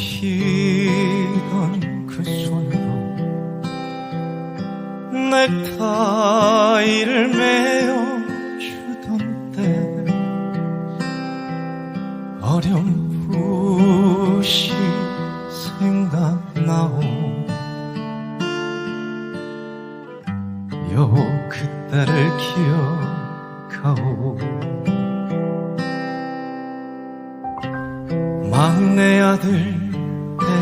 엉키던 그 손으로 넥타이를 메어주던 때 어렴풋이 생각나오. 여보 그때를 기억하오. 막내 아들 대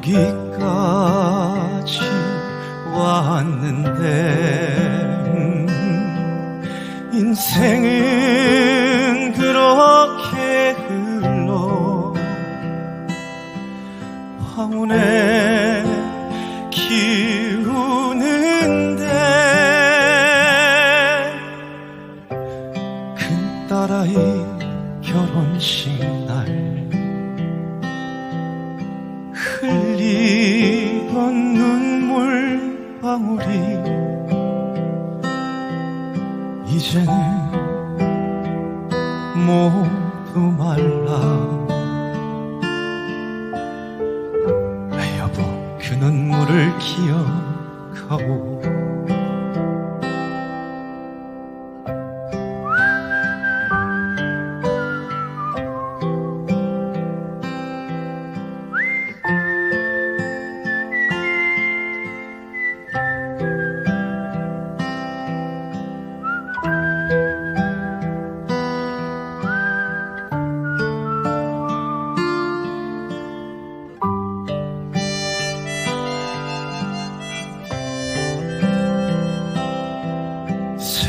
여기까지 왔는데 음, 인생은 그렇게 흘러 황혼에 기우는데 큰 딸아이 결혼식 날 흘리던 눈물 방울이 이제는 모두 말라. 여보 그 눈물을 기억하오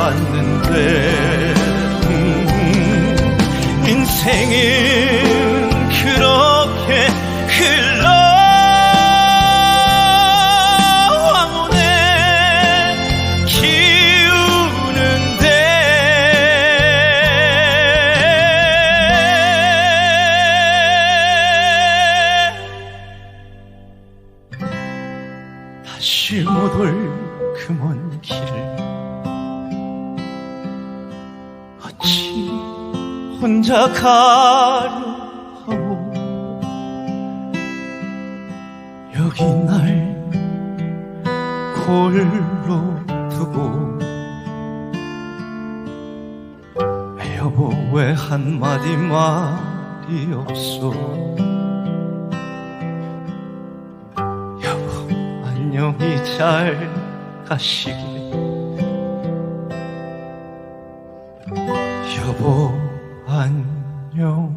왔는데. 음, 인생은 그렇게 흘러 황혼에 기우는데. 다시 못 올 그 먼 길을 어찌 혼자 가려 하오 여기 날 홀로 두고 여보 왜 한마디 말이 없어? 여보 안녕히 잘 가시길 여보 안녕시